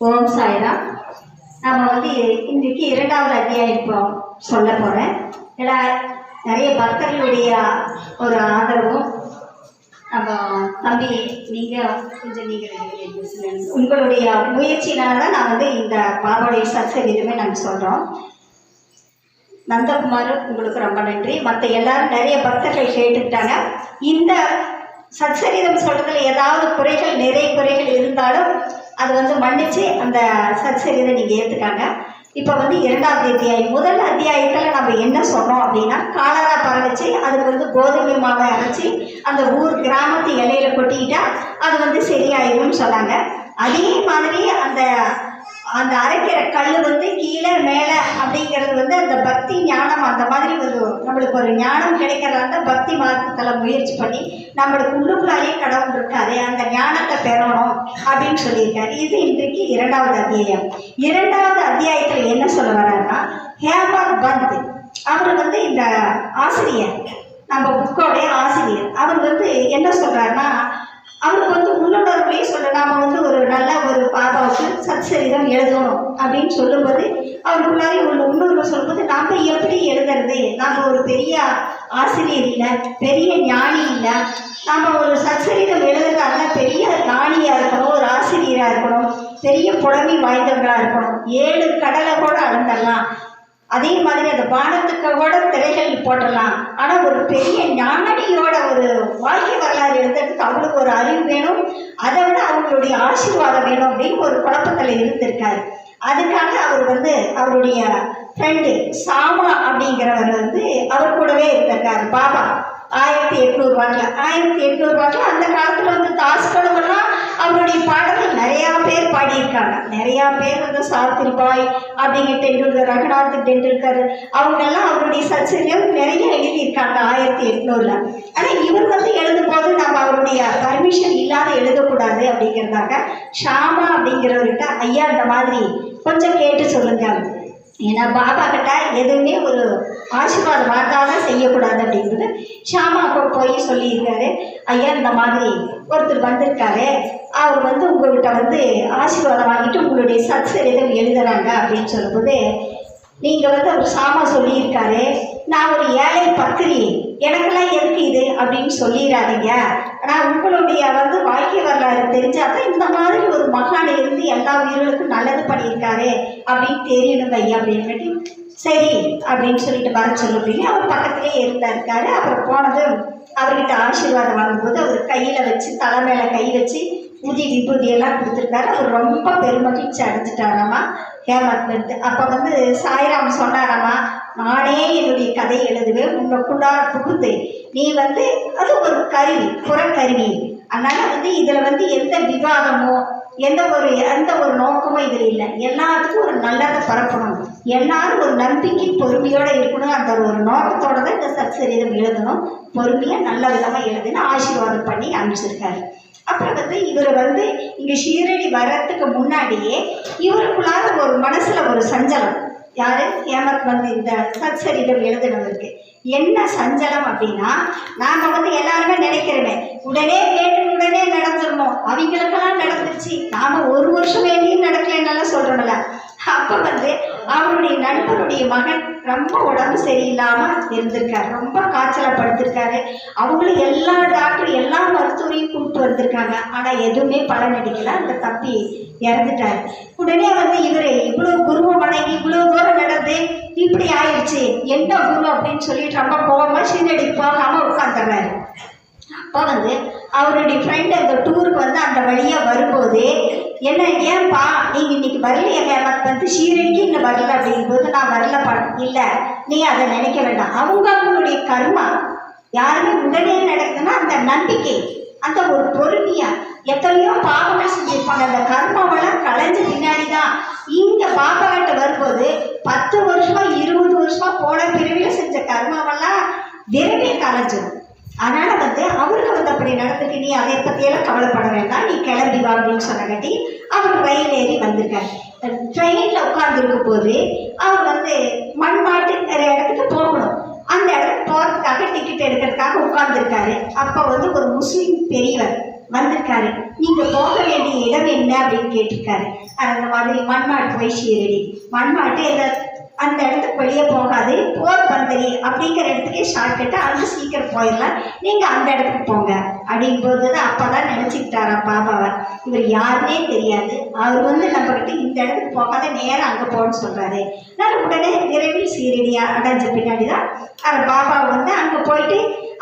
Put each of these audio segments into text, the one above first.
ஓம் சாய்ராம். நம்ம வந்து இன்றைக்கு இரண்டாவது அத்தியாயம் இப்போ சொல்ல போகிறேன் ஏன்னா நிறைய பக்தர்களுடைய ஒரு ஆதரவும் நம்ம தம்பி நீங்கள் கொஞ்சம் நீங்கள் உங்களுடைய முயற்சினால தான் நான் வந்து இந்த பாபாவுடைய சத்சரிதமே நாங்கள் சொல்கிறோம் நந்தகுமார் உங்களுக்கு ரொம்ப நன்றி. மற்ற எல்லாரும் நிறைய பக்தர்கள் கேட்டுக்கிட்டாங்க. இந்த சத்சரிதம் சொல்றதுல ஏதாவது குறைகள் நிறைய குறைகள் இருந்தாலும் அது வந்து மன்னிச்சு அந்த சச்சரிதை நீங்கள் ஏற்றுக்காங்க இப்போ வந்து இரண்டாவது அத்தியாயம். முதல் அத்தியாயத்தில் நம்ம என்ன சொன்னோம் அப்படின்னா காலரா பரவச்சு அதுக்கு வந்து கோதுமை மாவை அரைச்சி அந்த ஊர் கிராமத்து இலையில கொட்டிக்கிட்டா அது வந்து சரியாயிடும் சொன்னாங்க. அதே மாதிரி அந்த அந்த அரைக்கிற கல் வந்து கீழே மேலே அப்படிங்கிறது வந்து அந்த பக்தி ஞானம் அந்த மாதிரி ஒரு நம்மளுக்கு ஒரு ஞானம் கிடைக்கிறதா பக்தி மார்க்கத்தில் முயற்சி பண்ணி நம்மளுக்கு உள்ளுக்குள்ளாலே கடவுள் இருக்காரு. அந்த பெறணும் அப்படின்னு சொல்லியிருக்காரு. இது இன்றைக்கு இரண்டாவது அத்தியாயம். இரண்டாவது அத்தியாயத்தில் என்ன சொல்ல வர்றாருன்னா ஹேமர் பந்த். அவர் வந்து இந்த ஆசிரியர். நம்ம புக்கோடைய ஆசிரியர். அவர் வந்து என்ன சொல்றாருன்னா அவருக்கு வந்து உள்ளுணர்வுலேயே சொல்ல நாம வந்து ஒரு நல்ல ஒரு பாபாவுக்கு சத்சரிதம் எழுதணும் அப்படின்னு சொல்லும்போது அவருக்குள்ளாரே உள்ள உள்ளுணர்வு சொல்லும்போது நாம எப்படி எழுதுறது? நாம ஒரு பெரிய ஆசிரியர் இல்லை பெரிய ஞானி இல்லை. நாம் ஒரு சச்சரிதம் எழுதுறதால பெரிய ஞானியாக இருக்கணும் ஒரு ஆசிரியராக இருக்கணும் பெரிய புலமை வாய்ந்தவர்களாக இருக்கணும். ஏழு கடலை கூட அளந்துடலாம் அதே மாதிரி அந்த பானத்துக்கு கூட திரைகள் போட்டலாம் ஆனால் ஒரு பெரிய ஞானியோட ஒரு வாழ்க்கை வரலாறு எழுதுறதுக்கு அவங்களுக்கு ஒரு அறிவு வேணும். அதை விட அவங்களுடைய ஆசீர்வாதம் வேணும் அப்படின்னு ஒரு குழப்பத்தில் இருந்திருக்காரு. அதுக்காக அவர் வந்து அவருடைய ஃப்ரெண்டு சாமா அப்படிங்கிறவர் வந்து அவர் கூடவே இருந்திருக்காரு. பாபா ஆயிரத்தி எட்நூறுவாக்கில் ஆயிரத்தி எட்நூறுவா நிறையா பேர் பாடியிருக்காங்க. நிறையா பேர் வந்து சாத்திரிபாய் அப்படிங்க டெண்டுல்கர் ரகுநாத் டெண்டுல்கர் அவங்கெல்லாம் அவருடைய சச்சரியம் நிறைய எழுதியிருக்காங்க ஆயிரத்தி எட்நூறில். ஆனால் இவர் வந்து எழுதும் போது நம்ம அவருடைய பர்மிஷன் இல்லாத எழுதக்கூடாது அப்படிங்கிறதாக ஷாமா அப்படிங்கிறவர்கிட்ட ஐயா இந்த மாதிரி கொஞ்சம் கேட்டு சொல்லுங்க. ஏன்னா பாபா கிட்ட எதுவுமே ஒரு ஆசீர்வாதம் வார்த்தாதான் செய்யக்கூடாது அப்படிங்கிறது ஷாமா அப்போ போய் சொல்லியிருக்காரு. ஐயா இந்த மாதிரி ஒருத்தர் வந்திருக்காரு. அவர் வந்து உங்கள்கிட்ட வந்து ஆசீர்வாதம் வாங்கிட்டு உங்களுடைய சத்சரிதம் எழுதுறாங்க அப்படின்னு சொல்லும்போது நீங்கள் வந்து அவர் சாமா சொல்லியிருக்காரு. நான் ஒரு ஏழை பத்திரி எனக்கெல்லாம் எதுக்கு இது அப்படின்னு சொல்லிடாதீங்க ஆனால் உங்களுடைய வந்து வாழ்க்கை வரலாறு தெரிஞ்சாதான் இந்த மாதிரி ஒரு மகான் இருந்து எல்லா உயிர்களுக்கும் நல்லது பண்ணியிருக்காரு அப்படின்னு தெரியணும் ஐயா அப்படின்னு சரி அப்படின்னு சொல்லிட்டு வர சொல்லுறீங்க அவர் பக்கத்துலேயே இருந்தா இருக்காரு. அப்புறம் போனதும் அவர்கிட்ட ஆசீர்வாதம் வாங்கும்போது அவர் கையில் வச்சு தலை மேலே கை வச்சு ஊதி விபூதி எல்லாம் கொடுத்துருக்காரு. அவர் ரொம்ப பெருமகிழ்ச்சி அடைஞ்சிட்டாராமா ஹேமந்த் எடுத்து அப்போ வந்து சாய்ராம் சொன்னாராமா நானே என்னுடைய கதை எழுதுவேன் உனக்குள்ளார புகுந்து நீ வந்து அது ஒரு கருவி புறக்கருவி. அதனால வந்து இதில் வந்து எந்த விவாதமோ எந்த ஒரு எந்த ஒரு நோக்கமும் இதில் இல்லை. எல்லாத்துக்கும் ஒரு நல்லதை பரப்பணும். எல்லாரும் ஒரு நம்பிக்கை பொறுமையோடு இருக்கணும். அந்த ஒரு நோக்கத்தோட தான் இந்த சத்சரிதம் எழுதணும். பொறுமையாக நல்ல விதமாக எழுதுன்னு ஆசீர்வாதம் பண்ணி அனுப்பிச்சிருக்காரு அப்புறம் வந்து இவர் வந்து இங்கே ஷீரடி வர்றதுக்கு முன்னாடியே இவருக்குள்ளார ஒரு மனசில் ஒரு சஞ்சலம். யாரு ஹேமத் வந்து இந்த சச்சரிதம் எழுதினவருக்கு என்ன சஞ்சலம் அப்படின்னா நாம வந்து எல்லாருமே நினைக்கிறோமே உடனே கேட்டு உடனே நடந்துடணும் அவங்களுக்கெல்லாம் நடந்துருச்சு. நாம ஒரு வருஷம் வேண்டியும் நடக்கலன்னாலும் சொல்றோம்ல. அப்ப வந்து அவருடைய நண்பருடைய மகன் ரொம்ப உடம்பு சரியில்லாம இருந்திருக்காரு. ரொம்ப காய்ச்சலா படுத்திருக்காரு அவங்களும் எல்லா டாக்டர் எல்லா மருத்துவரையும் கூப்பிட்டு வந்திருக்காங்க. ஆனா எதுவுமே பலன் அடிக்கல அந்த தப்பி இறந்துட்டாரு. உடனே வந்து இவரு இவ்வளவு குருவ மனைவி இவ்வளவு தூரம் நடந்து இப்படி ஆயிடுச்சு. என்ன குரு அப்படின்னு சொல்லிட்டு ரொம்ப கோவமா ஷீரடி போகாம உட்காந்துடுறாரு அப்போ வந்து அவருடைய ஃப்ரெண்டு அந்த டூருக்கு வந்து அந்த வழியாக வரும்போது என்ன ஏன்பா நீங்கள் இன்னைக்கு வரலையே எனக்கு வந்து ஷீரடிக்கு இன்னும் வரல. அப்படிங்கும்போது நான் வரலப்பா இல்லை. நீ அதை நினைக்க வேண்டாம். அவங்க அவங்களுடைய கர்மா யாருமே உடனே நடக்குதுன்னா அந்த நம்பிக்கை அந்த ஒரு பொறுமையா எத்தனையோ பாவங்கள் செஞ்சிருப்பாங்க. அந்த கர்மாவெல்லாம் களைஞ்ச பின்னாடி தான் இந்த பாபா வரும்போது பத்து வருஷமா இருபது வருஷமா போன பிறவியில் செஞ்ச கர்மாவெல்லாம் விரைவில் கலைஞ்சிடும் அதனால வந்து அவருக்கு வந்து அப்படி நடந்துட்டு நீ அதை பற்றியெல்லாம் கவலைப்பட வேண்டாம். நீ கிளம்பி வா அப்படின்னு சொன்னங்காட்டி அவர் ரயில் ஏறி வந்திருக்காரு ட்ரெயினில் உட்கார்ந்துருக்கும் போது அவர் வந்து மண்பாட்டு நிறைய இடத்துக்கு போகணும். அந்த இடத்துக்கு போகிறதுக்காக டிக்கெட் எடுக்கிறதுக்காக உட்கார்ந்துருக்காரு. அப்போ வந்து ஒரு முஸ்லீம் பெரியவர். வந்திருக்காரு. நீங்க போக வேண்டிய இடம் என்ன அப்படின்னு கேட்டிருக்காரு. அந்த மாதிரி மண்மாட்டு போய் ஷீரடி மண்மாட்டு இந்த அந்த இடத்துக்கு வெளியே போகாது. போர் பந்தரி அப்படிங்கிற இடத்துக்கே ஷார்ட்கட்டு அது சீக்கிரம் போயிடலாம். நீங்கள் அந்த இடத்துக்கு போங்க. அப்படிங்கும்போது தான் அப்போ தான் நினச்சிக்கிட்டாரா பாபாவை. இவர் யாருன்னே தெரியாது. அவர் வந்து நம்மக்கிட்ட இந்த இடத்துக்கு போகாத நேரம் அங்கே போகணும்னு சொல்கிறாரு நான் உடனே விரைவில் சீரடியாக அடைஞ்ச பின்னாடி தான் அவர் பாபா வந்து அங்கே போயிட்டு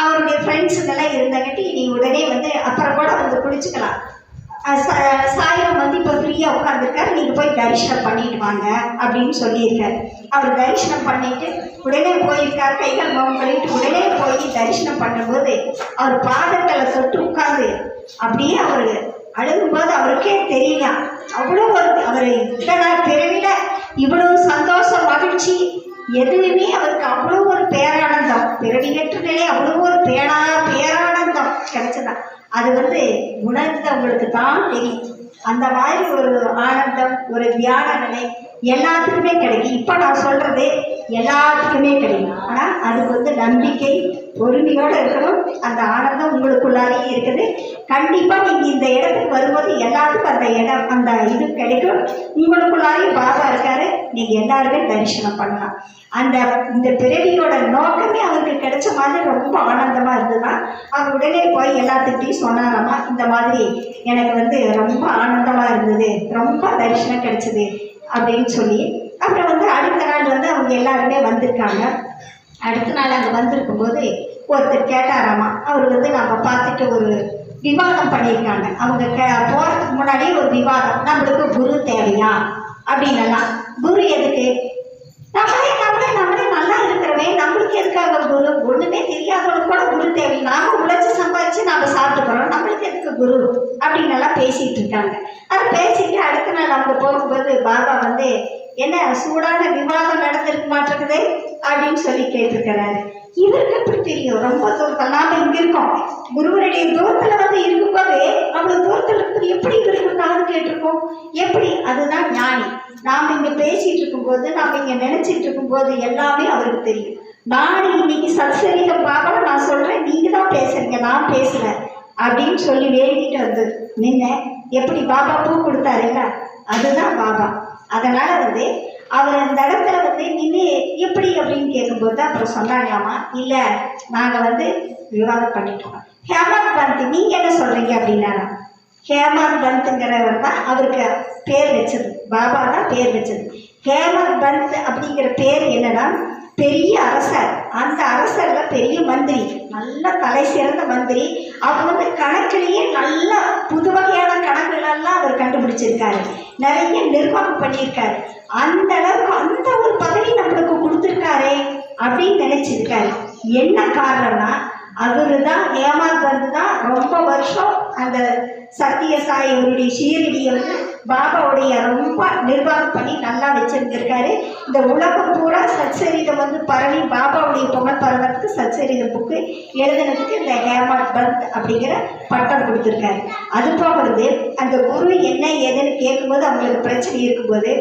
அவருடைய ஃப்ரெண்ட்ஸுங்கெல்லாம் இருந்தங்காட்டி நீ உடனே வந்து அப்புறம் கூட வந்து குளிச்சுக்கலாம். சாயம் வந்து இப்போ ஃப்ரீயாக உட்காந்துருக்காரு நீங்கள் போய் தரிசனம் பண்ணிட்டு வாங்க அப்படின்னு சொல்லியிருக்காரு. அவர் தரிசனம் பண்ணிட்டு உடனே போயிருக்காரு. கைகள் முகம் பண்ணிட்டு உடனே போய் தரிசனம் பண்ணும்போது அவர் பாதங்களை தொட்டு உட்காந்து அப்படியே அவர் அழுகும்போது அவருக்கே தெரியலாம் அவ்வளோ ஒரு அவர் இத்தனை பிறவில இவ்வளவு சந்தோஷம் மகிழ்ச்சி எதுவுமே அவருக்கு அவ்வளோ ஒரு பேரானந்தம். பிறவிகற்ற நிலை அவ்வளோ ஒரு பேரா பேரானந்தம் கிடைச்சதா? அது வந்து உணர்ந்தவங்களுக்கு தான் தெரியும். அந்த மாதிரி ஒரு ஆனந்தம் ஒரு தியான நிலை எல்லாத்துக்குமே கிடைக்கும். இப்போ நான் சொல்றது எல்லாத்துக்குமே கிடைக்கும். ஆனால் அதுக்கு வந்து நம்பிக்கை பொறுமையோடு இருக்கணும். அந்த ஆனந்தம் உங்களுக்குள்ளாலேயே இருக்குது. கண்டிப்பாக நீங்கள் இந்த இடத்துக்கு வரும்போது எல்லாத்துக்கும் அந்த இடம் அந்த இது கிடைக்கும். உங்களுக்குள்ளாரையும் பாபா இருக்காரு. நீங்கள் எல்லாருமே தரிசனம் பண்ணலாம். அந்த இந்த பிறவியோட நோக்கமே அவருக்கு கிடைச்ச மாதிரி ரொம்ப ஆனந்தமாக இருந்ததுதான் அவர் உடனே போய் எல்லாத்துக்கிட்டையும் சொன்னாராமா இந்த மாதிரி எனக்கு வந்து ரொம்ப ஆனந்தமாக இருந்தது. ரொம்ப தரிசனம் கிடைச்சது அப்படின்னு சொல்லி. அப்புறம் வந்து அடுத்த நாள் வந்து அவங்க எல்லாருமே வந்திருக்காங்க. அடுத்த நாள் அங்கே வந்திருக்கும் போது ஒருத்தர் கேட்டாராமா அவர் வந்து நம்ம பார்த்துட்டு ஒரு விவாதம் பண்ணியிருக்காங்க. அவங்க கே போகிறதுக்கு முன்னாடியே ஒரு விவாதம். நம்மளுக்கு குரு தேவையா? அப்படின்னலாம் குரு எதுக்கு? நம்மளே நம்மளே நம்மளே நல்லா இருக்கிறவே நம்மளுக்கு எதுக்காக குரு? ஒன்றுமே தெரியாதவங்களுக்கு கூட குரு தேவை. நாம உழைச்சி சம்பாதிச்சு நாம சாப்பிட்டுக்கிறோம். நம்மளுக்கு எதுக்கு குரு? அப்படின்னு எல்லாம் பேசிட்டு இருக்காங்க. அது பேசிட்டு அடுத்த நாள் அவங்க போகும்போது பாபா வந்து என்ன சூடான விவாதம் நடந்திருக்க மாட்டேங்குது அப்படின்னு சொல்லி கேட்டிருக்கிறாரு. இவருக்கு எப்படி தெரியும்? ரொம்ப தூரத்தில் நாம இங்க இருக்கோம். குருவருடைய தூரத்துல வந்து இருக்கும்போது அவ்வளவு தூரத்துல இருக்குது. எப்படி இவருக்கு காது கேட்டிருக்கோம்? எப்படி? அதுதான் ஞானி. நாம் இங்க பேசிட்டு இருக்கும்போது நாம் இங்க நினைச்சிட்டு இருக்கும்போது எல்லாமே அவருக்கு தெரியும். நான் இன்னைக்கு சத்சரிதம் பாவனை நான் சொல்றேன் நீங்க தான் பேசுறீங்க நான் பேசுறேன் அப்படின்னு சொல்லி வேண்டிட்டு வந்து நின்ன எப்படி பாபா பூ கொடுத்தாருல்ல? அதுதான் பாபா. அதனால வந்து அவர் அந்த இடத்துல வந்து நின்று எப்படி? அப்படின்னு கேட்கும்போது அப்புறம் சொன்னாங்களாமா இல்லை நாங்கள் வந்து விவாதம் பண்ணிட்டோம். ஹேமந்த் பந்த் நீங்கள் என்ன சொல்கிறீங்க அப்படின்னாராம் ஹேமந்த் பந்த்ங்கிறவர் தான் அவருக்கு பேர் வச்சது. பாபா தான் பேர் வச்சது. ஹேமந்த் பந்த் அப்படிங்கிற பேர் என்னன்னா பெரிய அரசர். அந்த அரசர்ல பெரிய மந்திரி நல்ல தலை சிறந்த மந்திரி. அவர் வந்து கணக்கிலேயே நல்ல புது வகையான கணக்குகளெல்லாம் அவர் கண்டுபிடிச்சிருக்காரு. நிறைய நிர்வாகம் பண்ணியிருக்காரு. அந்த அளவுக்கு அந்த ஒரு பதவி நம்மளுக்கு கொடுத்துருக்காரே அப்படின்னு நினைச்சிருக்காரு. என்ன காரணம்னா அவரு தான் ஏமாந்து தான் ரொம்ப வருஷம் அந்த சத்தியசாய் அவருடைய ஷீரடியை வந்து பாபாவுடைய ரொம்ப நிர்வாகம் பண்ணி நல்லா வச்சிருந்திருக்காரு. இந்த உலகம் பூரா சச்சரிதம் வந்து பரவி பாபாவுடைய புகழ் பரவத்துக்கு சச்சரித புக்கு எழுதுனதுக்கு இந்த ஹேமாத் பந்த் அப்படிங்கிற பட்டம் கொடுத்துருக்காரு. அது போக வந்து அந்த குரு என்ன ஏதுன்னு கேட்கும்போது அவங்களுக்கு பிரச்சனை இருக்கும்போது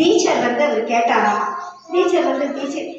டீச்சர் வந்து அவர் கேட்டாராம்? டீச்சர் வந்து டீச்சர்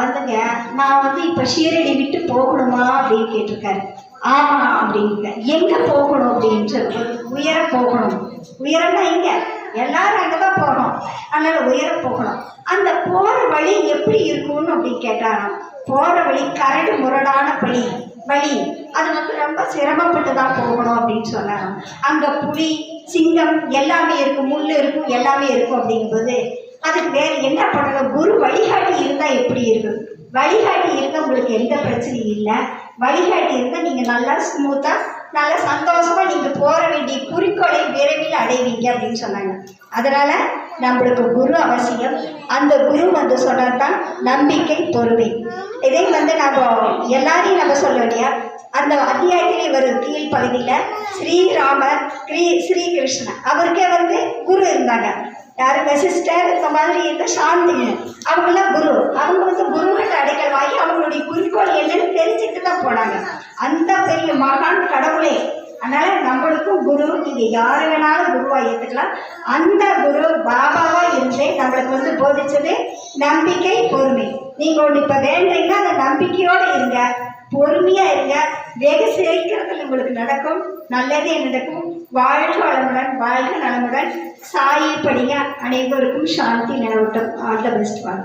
வந்துங்க நான் வந்து இப்போ ஷீரடி விட்டு போகணுமா அப்படின்னு கேட்டிருக்காரு. ஆமா அப்படிங்க. எங்க போகணும் அப்படின்னு உயர போகணும். உயரம்னா இங்க எல்லாரும் அங்கதான் போகணும். அதனால உயர போகணும். அந்த போற வழி எப்படி இருக்கும்னு அப்படின்னு கேட்டாராம். போற வழி கரடு முரடான வழி வழி. அது வந்து ரொம்ப சிரமப்பட்டு தான் போகணும் அப்படின்னு சொன்னாராம். அங்க புலி சிங்கம் எல்லாமே இருக்கும். முள் இருக்கும் எல்லாமே இருக்கும் அப்படிங்கும்போது அதுக்கு வேற என்ன பண்ணணும்? குரு வழிகாட்டி இருந்தா எப்படி இருக்கும் வழிகாட்டி இருந்தா உங்களுக்கு எந்த பிரச்சனையும் இல்லை. வழிகாட்டி இருந்தா நீங்க நல்லா ஸ்மூத்தா நல்லா சந்தோஷமா நீங்க போற வேண்டிய குறிக்கோளை விரைவில் அடைவீங்க அப்படின்னு சொன்னாங்க. அதனால நம்மளுக்கு குரு அவசியம். அந்த குரு வந்து சொன்னதுதான் நம்பிக்கை பொறுமை. இதை வந்து நம்ம எல்லாரையும் நம்ம சொல்ல இல்லையா அந்த அத்தியாயத்திலே வரும் கீழ் பகுதியில் ஸ்ரீராமர் ஸ்ரீ ஸ்ரீகிருஷ்ணன் அவருக்கே வந்து குரு இருந்தாங்க. யாரு சிஸ்டர் இந்த மாதிரி இந்த சாந்திங்க. அவங்களாம் குரு. அவங்க வந்து குருகிட்ட அடைக்கல் வாங்கி அவங்களுடைய குறிக்கோள் என்னன்னு தெரிஞ்சுட்டு தான் போனாங்க. அந்த பெரிய மகான் கடவுளே. அதனால நம்மளுக்கும் குரு நீங்க யாரு வேணாலும் குருவா ஏத்துக்கலாம். அந்த குரு பாபாவா இருந்தே நம்மளுக்கு வந்து போதிச்சது நம்பிக்கை பொறுமை. நீங்க ஒண்ணு இப்ப வேண்டீங்கன்னா அந்த நம்பிக்கையோட இருங்க. பொறுமையா இருங்க. வெகு சீக்கிரத்துல உங்களுக்கு நடக்கும். நல்லதே நடக்கும். வாழ்க வளமுடன் வாழ்க நலமுடன். சாயி படிங்க அனைவருக்கும் சாந்தி நிலவட்டும். ஆல் த பெஸ்ட் வாங்க